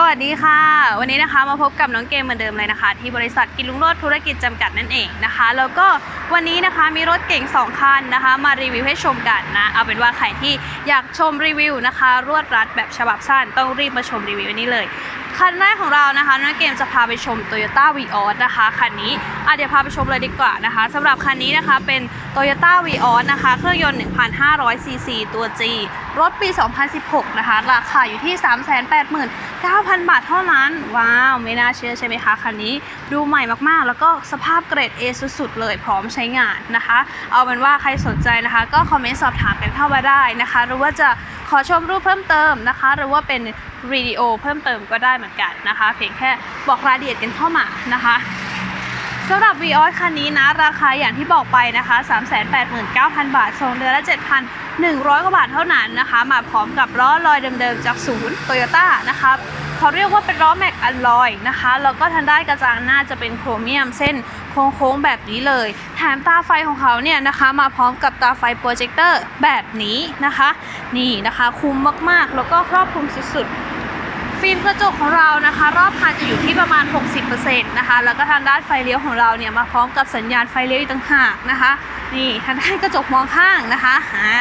สวัสดีค่ะ วันนี้นะคะมาพบกับน้องเกมเหมือนเดิมเลยนะคะ ที่บริษัทกินลุงโรดธุรกิจจำกัดนั่นเองนะคะ แล้วก็วันนี้นะคะมีรถเก่ง 2 คันนะคะ มารีวิวให้ชมกันนะ เอาเป็นว่าใครที่อยากชมรีวิวนะคะ รวดรัดแบบฉบับสั้นต้องรีบมาชมรีวิวนี้เลย คันแรกของเรานะคะน้องเกมจะพาไปชม Toyota v ีออสนะคะคันนี้อะเดี๋ยวพาไปชมเลยดีกว่านะคะสำหรับคันนี้นะคะเป็น Toyota v ีออสนะคะเครื่องยนต์1,500ซีซีตัว G รถปี 2016 นะคะ ราคาอยู่ที่ 389,000 บาทเท่านั้น ว้าว ไม่น่าเชื่อใช่ไหมคะ คันนี้ดูใหม่มากๆ แล้วก็สภาพเกรด A สุดๆ เลยพร้อมใช้งานนะคะ เอาเป็นว่าใครสนใจนะคะ ก็คอมเมนต์สอบถามกันเข้ามาได้นะคะ หรือว่าจะ ขอชมรูปเพิ่มเติมนะคะ หรือว่าเป็นวิดีโอเพิ่มเติมก็ได้เหมือนกันนะคะ เพียงแค่บอกรายละเอียดกันเข้ามานะคะสำหรับ v ีออสคันนี้นะ ราคาอย่างที่บอกไปนะคะ 389,000 บาทส่งเดือนละ 7,100 กว่าบาทเท่านั้นนะคะ มาพร้อมกับล้อลอยเดิมๆจากศูนย์โตโยต้านะคะ เขาเรียกว่าเป็นล้อแม็กอัลลอยนะคะ แล้วก็ทางด้านกระจังหน้าจะเป็นโครเมียมเส้นโค้งๆแบบนี้เลย แถมตาไฟของเขาเนี่ยนะคะ มาพร้อมกับตาไฟโปรเจคเตอร์แบบนี้นะคะ นี่นะคะคุ้มมากๆ แล้วก็ครอบคลุมสุดๆ ฟิล์มกระจกของเรานะคะ รอบคันจะอยู่ที่ประมาณ 60%นะคะ แล้วก็ทางด้านไฟเลี้ยวของเราเนี่ยมาพร้อมกับสัญญาณไฟเลี้ยวอีกต่างหากนะคะ นี่ทางด้านกระจกมองข้างนะคะอ่า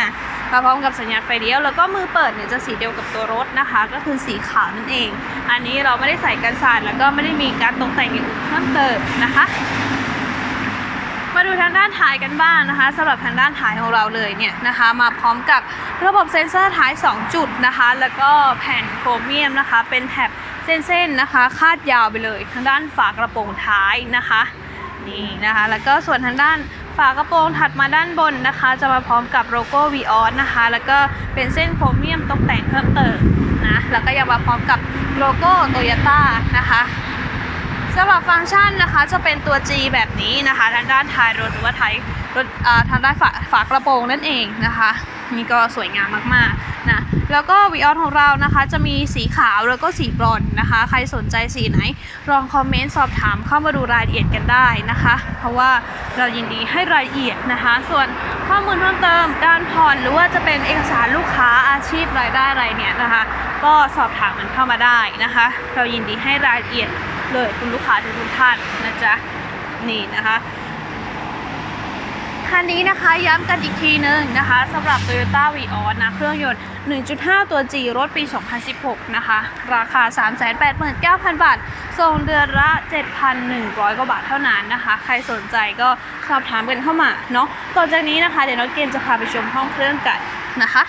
มาพร้อมกับสัญญาณไฟเลี้ยวแล้วก็มือเปิดเนี่ยจะสีเดียวกับตัวรถนะคะ ก็คือสีขาวนั่นเอง อันนี้เราไม่ได้ใส่กันสาดแล้วก็ไม่ได้มีการตกแต่งอื่นเพิ่มเติมนะคะ มาดูทางด้านท้ายกันบ้างนะคะสำหรับทางด้านท้ายของเราเลยเนี่ยนะคะ มาพร้อมกับระบบเซ็นเซอร์ท้าย 2 จุดนะคะ แล้วก็แผ่นโครเมียมนะคะ เป็นแถบเส้นๆนะคะ คาดยาวไปเลย ทางด้านฝากระโปรงท้ายนะคะนี่นะคะ แล้วก็ส่วนทางด้าน ฝากระโปรงถัดมาด้านบนนะคะ จะมาพร้อมกับโลโก้ v ีออนะคะ แล้วก็เป็นเส้นโครเมียมตกแต่งเพิ่มเติมนะแล้วก็ยังมาพร้อมกับโลโก้โตโยต้านะคะสำหรับฟังก์ชันนะคะจะเป็นตัว G แบบนี้นะคะทางด้านท้ายรถหรือว่าท้ายรถทางด้านฝาฝากระโปรงนั่นเองนะคะนี่ก็สวยงามมากๆนะ แล้วก็วีออสของเรานะคะ จะมีสีขาวแล้วก็สีบรอนนะคะ ใครสนใจสีไหนลองคอมเมนต์สอบถามเข้ามาดูรายละเอียดกันได้นะคะ เพราะว่าเรายินดีให้รายละเอียดนะคะ ส่วนข้อมูลเพิ่มเติมการผ่อนหรือว่าจะเป็นเอกสารลูกค้าอาชีพรายได้อะไรเนี่ยนะคะ ก็สอบถามมันเข้ามาได้นะคะ เรายินดีให้รายละเอียดเลยคุณลูกค้าทุกท่านนะจ๊ะนี่นะคะ คันนี้นะคะย้ำกันอีกทีนึงนะคะสำหรับ Toyota v ีออสนะเครื่องยนต์ 1.5 ตัว G รถปี 2016 นะคะ ราคา 389,000 บาท ส่งเดือนละ 7,100 กว่าบาทเท่านั้นนะคะ ใครสนใจก็สอบถามกันเข้ามาเนาะต่อจากนี้นะคะ เดี๋ยวน้องเกมจะพาไปชมห้องเครื่องกันนะคะ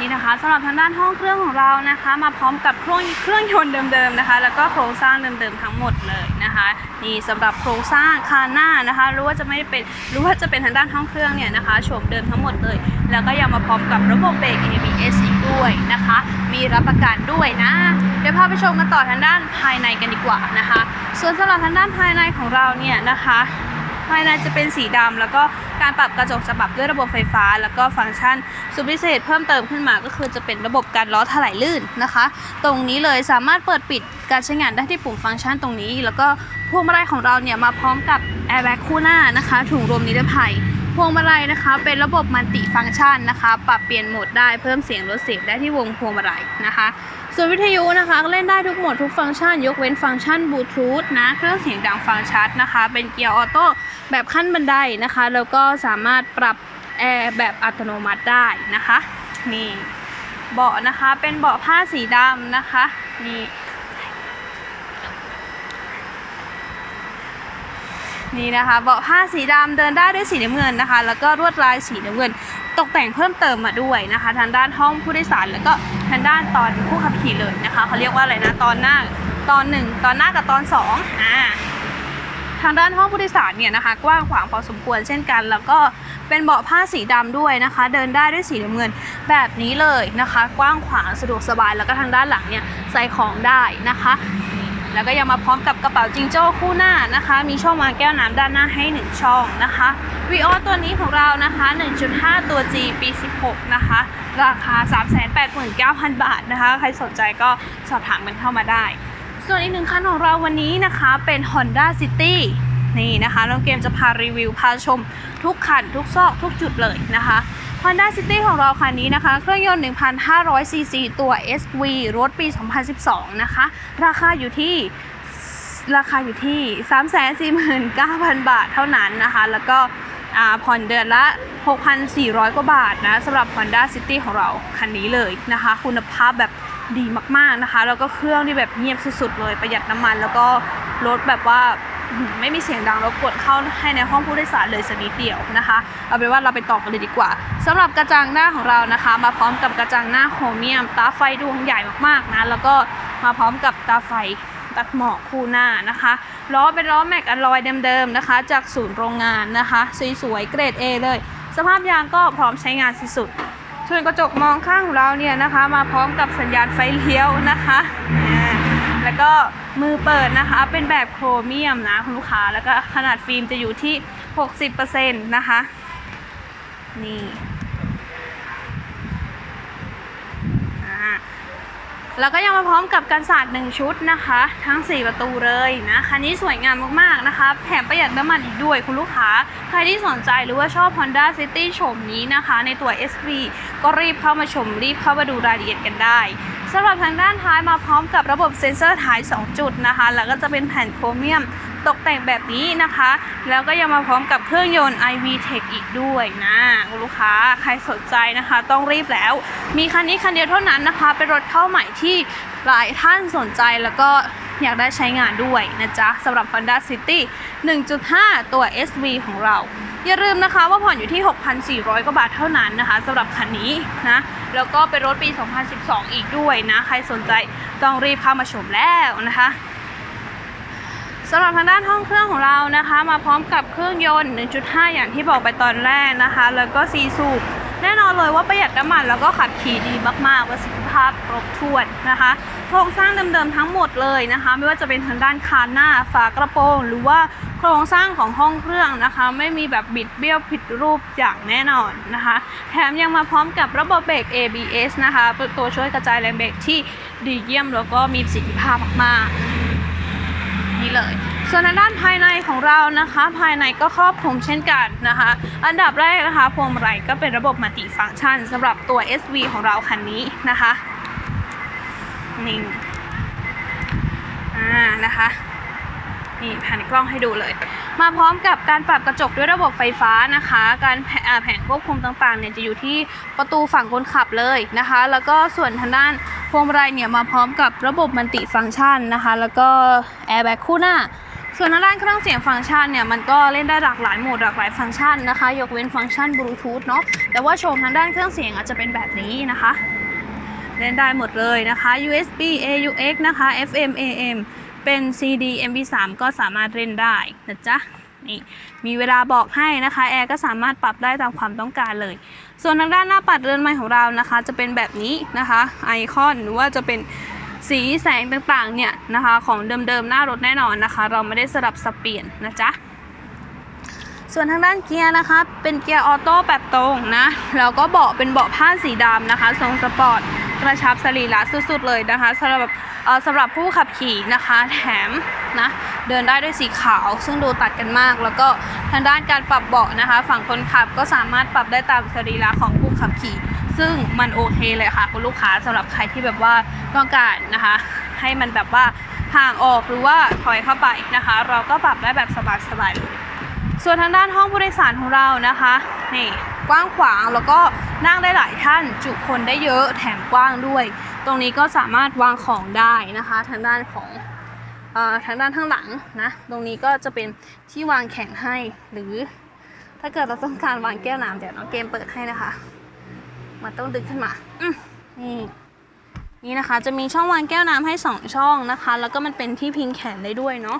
นี่นะคะสำหรับทางด้านห้องเครื่องของเรานะคะ มาพร้อมกับเครื่องเครื่องยนต์เดิมๆนะคะ แล้วก็โครงสร้างเดิมๆทั้งหมดเลยนะคะนี่สำหรับโครงสร้างคานหน้านะคะหรือว่าจะไม่เป็นหรือว่าจะเป็นทางด้านห้องเครื่องเนี่ยนะคะโฉมเดิมทั้งหมดเลย แล้วก็ยังมาพร้อมกับระบบเบรก ABS อีกด้วยนะคะ มีรับประกันด้วยนะเดี๋ยวพาไปชมกันต่อทางด้านภายในกันดีกว่านะคะ ส่วนสำหรับทางด้านภายในของเราเนี่ยนะคะ ภายในจะเป็นสีดำแล้วก็ การปรับกระจกจะปรับด้วยระบบไฟฟ้า แล้วก็ฟังก์ชันสุดพิเศษเพิ่มเติมขึ้นมาก็คือจะเป็นระบบการล้อถลายลื่นนะคะ ตรงนี้เลยสามารถเปิดปิดการใช้งานได้ที่ปุ่มฟังก์ชันตรงนี้ แล้วก็พวงมาลัยของเราเนี่ยมาพร้อมกับแอร์แบ็กคู่หน้านะคะถุงลมนิรภัยพวงมาลัยนะคะเป็นระบบมัลติฟังก์ชันนะคะ ปรับเปลี่ยนโหมดได้เพิ่มเสียงลดเสียงได้ที่วงพวงมาลัยนะคะ ส่วนวิทยุนะคะเล่นได้ทุกโหมดทุกฟังก์ชัน ยกเว้นฟังก์ชันบลูทูธนะเครื่องเสียงดังฟังชัดนะคะ เป็นเกียร์ออโต้แบบขั้นบันไดนะคะ แล้วก็สามารถปรับแอร์แบบอัตโนมัติได้นะคะนี่เบาะนะคะเป็นเบาะผ้าสีดำนะคะนี่นี่นะคะเบาะผ้าสีดำเดินได้ด้วยสีน้ำเงินนะคะ แล้วก็ลวดลายสีน้ำเงิน ตกแต่งเพิ่มเติมมาด้วยนะคะ ทางด้านห้องผู้โดยสารแล้วก็ ทางด้านตอนผู้ขับขี่เลยนะคะเขาเรียกว่าอะไรนะตอนหน้าตอนหนึ่งตอนหน้ากับตอนสองอ่าทางด้านห้องผู้โดยสารเนี่ยนะคะ กว้างขวางพอสมควรเช่นกัน แล้วก็เป็นเบาะผ้าสีดำด้วยนะคะ เดินได้ด้วยสีน้ำเงินแบบนี้เลยนะคะ กว้างขวางสะดวกสบายแล้วก็ทางด้านหลังเนี่ยใส่ของได้นะคะ แล้วก็ยังมาพร้อมกับกระเป๋าจิงโจ้คู่หน้านะคะ มีช่องวางแก้วน้ำด้านหน้าให้หนึ่งช่องนะคะวีออตัวนี้ของเรานะคะ 1.5 ตัว G ปี 16 นะคะ ราคา 389,000 บาทนะคะ ใครสนใจก็สอบถามกันเข้ามาได้ ส่วนอีกหนึ่งคันของเราวันนี้นะคะเป็น Honda City นี่นะคะน้องเกมจะพารีวิวพาชมทุกคันทุกซอกทุกจุดเลยนะคะ Honda City ของเราคันนี้นะคะ เครื่องยนต์ 1,500ซีซีตัว SV รถปี 2012 นะคะ ราคาอยู่ที่ราคาอยู่ที่ 349,000 บาทเท่านั้นนะคะ แล้วก็ผ่อนเดือนละ 6,400 กว่าบาทนะสำหรับ Honda City ของเราคันนี้เลยนะคะ คุณภาพแบบดีมากๆนะคะ แล้วก็เครื่องที่แบบเงียบสุดๆเลยประหยัดน้ำมัน แล้วก็รถแบบว่า ไม่มีเสียงดังรบกวนเข้าให้ในห้องผู้โดยสารเลยสักนิดเดียวนะคะ เอาเป็นว่าเราไปต่อกันเลยดีกว่าสำหรับกระจังหน้าของเรานะคะ มาพร้อมกับกระจังหน้าโครเมียม ตาไฟดวงใหญ่มากๆนะแล้วก็มาพร้อมกับตาไฟตัดหมอกคู่หน้านะคะล้อเป็นล้อแม็กอลลอยเดิมๆนะคะ จากศูนย์โรงงานนะคะสวยๆเกรด A เลย สภาพยางก็พร้อมใช้งานสุดๆส่วนกระจกมองข้างของเราเนี่ยนะคะ มาพร้อมกับสัญญาณไฟเลี้ยวนะคะ ก็มือเปิดนะคะ เป็นแบบโครเมียมนะคุณลูกค้า แล้วก็ขนาดฟิล์มจะอยู่ที่ 60%นะคะ นี่แล้วก็ยังมาพร้อมกับกันศาสตร์หนึ่งชุดนะคะ ทั้ง 4 ประตูเลยนะคันนี้สวยงามมากๆนะคะ แถมประหยัดน้ำมันอีกด้วยคุณลูกค้า ใครที่สนใจหรือว่าชอบ Honda City โฉมนี้นะคะ ในตัว SV ก็รีบเข้ามาชมรีบเข้ามาดูรายละเอียดกันได้ สำหรับทางด้านท้ายมาพร้อมกับระบบเซ็นเซอร์ท้าย 2 จุดนะคะ แล้วก็จะเป็นแผ่นโครเมียมตกแต่งแบบนี้นะคะ แล้วก็ยังมาพร้อมกับเครื่องยนต์ iV Tech อีกด้วยนะคุณลูกค้าใครสนใจนะคะ ต้องรีบแล้ว มีคันนี้คันเดียวเท่านั้นนะคะ เป็นรถเข้าใหม่ที่หลายท่านสนใจแล้วก็ อยากได้ใช้งานด้วยนะจ๊ะสำหรับ Honda City 1.5 ตัว SV ของเรา อย่าลืมนะคะว่าผ่อนอยู่ที่ 6,400 กว่าบาทเท่านั้นนะคะสำหรับคันนี้นะแล้วก็เป็นรถปี 2012 อีกด้วยนะใครสนใจต้องรีบเข้ามาชมแล้วนะคะสำหรับทางด้านห้องเครื่องของเรานะคะ มาพร้อมกับเครื่องยนต์ 1.5 อย่างที่บอกไปตอนแรกนะคะ แล้วก็ซีสูบแน่นอนเลยว่าประหยัดน้ำมันแล้วก็ขับขี่ดีมากๆประสิทธิภาพครบถ้วนนะคะ โครงสร้างเดิมๆทั้งหมดเลยนะคะ ไม่ว่าจะเป็นทางด้านคานหน้าฝากระโปรง หรือว่าโครงสร้างของห้องเครื่องนะคะ ไม่มีแบบบิดเบี้ยวผิดรูปอย่างแน่นอนนะคะ แถมยังมาพร้อมกับระบบเบรก ABS นะคะตัวช่วยกระจายแรงเบรกที่ดีเยี่ยมแล้วก็มีประสิทธิภาพมากๆนี่เลยส่วนด้านภายในของเรานะคะ ภายในก็ครอบคลุมเช่นกันนะคะ อันดับแรกนะคะพวงมาลัยก็เป็นระบบมัลติฟังก์ชันสำหรับตัว SV ของเราคันนี้นะคะ นี่งอ่านะคะนี่แผนกล้องให้ดูเลย มาพร้อมกับการปรับกระจกด้วยระบบไฟฟ้านะคะ การแผอ่าแผงควบคุมต่างๆเนี่ยจะอยู่ที่ประตูฝั่งคนขับเลยนะคะ แล้วก็ส่วนทางด้านพวงมาลัยเนี่ยมาพร้อมกับระบบมัลติฟังก์ชันนะคะ แล้วก็แอร์แบ็กคู่หน้า ส่วนทางด้านเครื่องเสียงฟังก์ชันเนี่ยมันก็เล่นได้หลากหลายโหมดหลากหลายฟังก์ชันนะคะ ยกเว้นฟังก์ชันบลูทูธเนาะแต่ว่าโชมทางด้านเครื่องเสียงอาจจะเป็นแบบนี้นะคะ เล่นได้หมดเลยนะคะ USB AUX นะคะ FM AM เป็น CD MP3 ก็สามารถเล่นได้นะจ๊ะนี่มีเวลาบอกให้นะคะ แอร์ก็สามารถปรับได้ตามความต้องการเลย ส่วนทางด้านหน้าปัดเรือนไม้ของเรานะคะ จะเป็นแบบนี้นะคะ ไอคอนหรือว่าจะเป็นสีแสงต่างๆเนี่ยนะคะ ของเดิมๆหน้ารถแน่นอนนะคะ เราไม่ได้สลับสับเปลี่ยนนะจ๊ะส่วนทางด้านเกียร์นะคะ เป็นเกียร์ออโต้แบบตรงนะแล้วก็เบาะเป็นเบาะผ้าสีดำนะคะทรงสปอร์ต กระชับสรีระสุดๆเลยนะคะสำหรับสำหรับผู้ขับขี่นะคะแถมนะเดินได้ด้วยสีขาว ซึ่งดูตัดกันมาก แล้วก็ทางด้านการปรับเบาะนะคะ ฝั่งคนขับก็สามารถปรับได้ตามสรีระของผู้ขับขี่ ซึ่งมันโอเคเลยค่ะคุณลูกค้าสำหรับใครที่แบบว่าต้องการนะคะ ให้มันแบบว่าห่างออกหรือว่าถอยเข้าไปนะคะ เราก็ปรับได้แบบสบายๆเลยส่วนทางด้านห้องผู้โดยสารของเรานะคะนี่ กว้างขวาง แล้วก็นั่งได้หลายท่าน จุคนได้เยอะแถมกว้างด้วย ตรงนี้ก็สามารถวางของได้นะคะ ทางด้านของออทางด้านข้างหลังนะตรงนี้ก็จะเป็นที่วางแข่งให้หรือถ้าเกิดเราต้องการวางแก้วน้ำเดี๋ยวน้องเกมเปิดให้นะคะมันต้องดึงขึ้นมาอืนี่นี่นะคะ จะมีช่องวางแก้วน้ำให้สองช่องนะคะ แล้วก็มันเป็นที่พิงแขนได้ด้วยเนาะ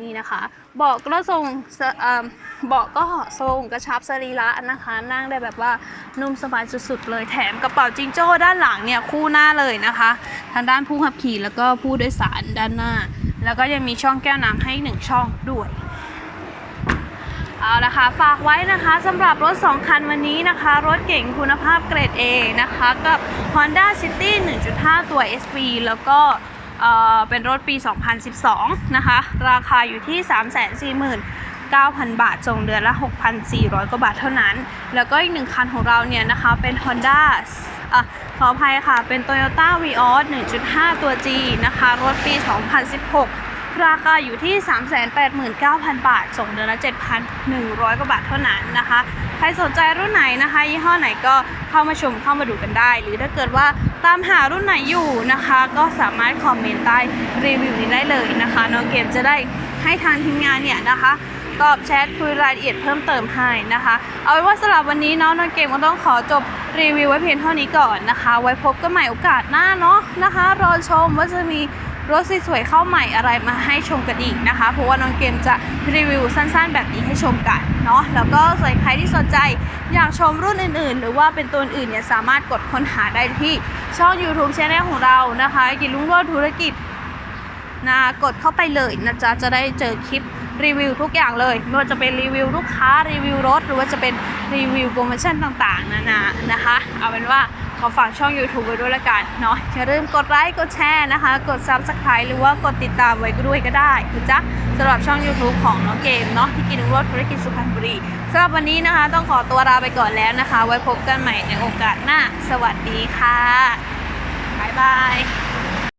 นี่นะคะเบาะก็ทรงเอ่อเบาะก็ทรงกระชับสรีระนะคะ นั่งได้แบบว่านุ่มสบายสุดๆเลยแถมกระเป๋าจิงโจ้ด้านหลังเนี่ยคู่หน้าเลยนะคะ ทางด้านผู้ขับขี่แล้วก็ผู้โดยสารด้านหน้า แล้วก็ยังมีช่องแก้วน้ำให้หนึ่งช่องด้วยเอาละค่ะฝากไว้นะคะสำหรับรถ 2 คันวันนี้นะคะ รถเก่งคุณภาพเกรด A นะคะ กับ Honda City 1.5 ตัว SV แล้วก็ เเป็นรถปี 2012 นะคะ ราคาอยู่ที่ 349,000 บาทส่งเดือนละ 6,400 กว่าบาทเท่านั้น แล้วก็อีกหนึ่งคันของเราเนี่ยนะคะ เป็น Honda อะขออภัยค่ะ เป็น Toyota Vios 1.5 ตัว G นะคะ รถปี 2016 ราคาอยู่ที่ 389,000 บาท ส่งเดือนละ 7,100 กว่าบาทเท่านั้นนะคะ ใครสนใจรุ่นไหนนะคะ ยี่ห้อไหนก็เข้ามาชมเข้ามาดูกันได้ หรือถ้าเกิดว่าตามหารุ่นไหนอยู่นะคะ ก็สามารถคอมเมนต์ใต้รีวิวนี้ได้เลยนะคะน้องเกมจะได้ให้ทางทีมงานเนี่ยนะคะตอบแชทคุยรายละเอียดเพิ่มเติมให้นะคะ เอาเป็นว่าสำหรับวันนี้เนาะน้องเกมก็ต้องขอจบรีวิวไว้เพียงเท่านี้ก่อนนะคะ ไว้พบกันใหม่โอกาสหน้าเนาะนะคะ รอชมว่าจะมี รถสวยๆเข้าใหม่อะไรมาให้ชมกันอีกนะคะ เพราะว่าน้องเกมจะรีวิวสั้นๆ แบบนี้ให้ชมกันเนาะแล้วก็ส่วนใครที่สนใจอยากชมรุ่นอื่นๆ หรือว่าเป็นตัวอื่นเนี่ยสามารถกดค้นหาได้ที่ช่อง YouTube Channel ของเรานะคะกินลุงโรดธุรกิจนะกดเข้าไปเลยนะจ๊ะจะได้เจอคลิปรีวิวทุกอย่างเลยไม่ว่าจะเป็นรีวิวลูกค้ารีวิวรถ หรือว่าจะเป็นรีวิวโปรโมชั่นต่างๆนานานะคะ เอาเป็นว่า ขอฝากช่อง YouTube ไว้ด้วยละกันเนาะอย่าลืมกดไลค์กดแชร์นะคะ กด Subscribe หรือว่ากดติดตามไว้ด้วยก็ได้คุณจ๊ะสำหรับช่อง YouTube ของน้องเกมเนาะที่กินรถธุรกิจสุพรรณบุรีสำหรับวันนี้นะคะ ต้องขอตัวลาไปก่อนแล้วนะคะ ไว้พบกันใหม่ในโอกาสหน้า สวัสดีค่ะบ๊ายบาย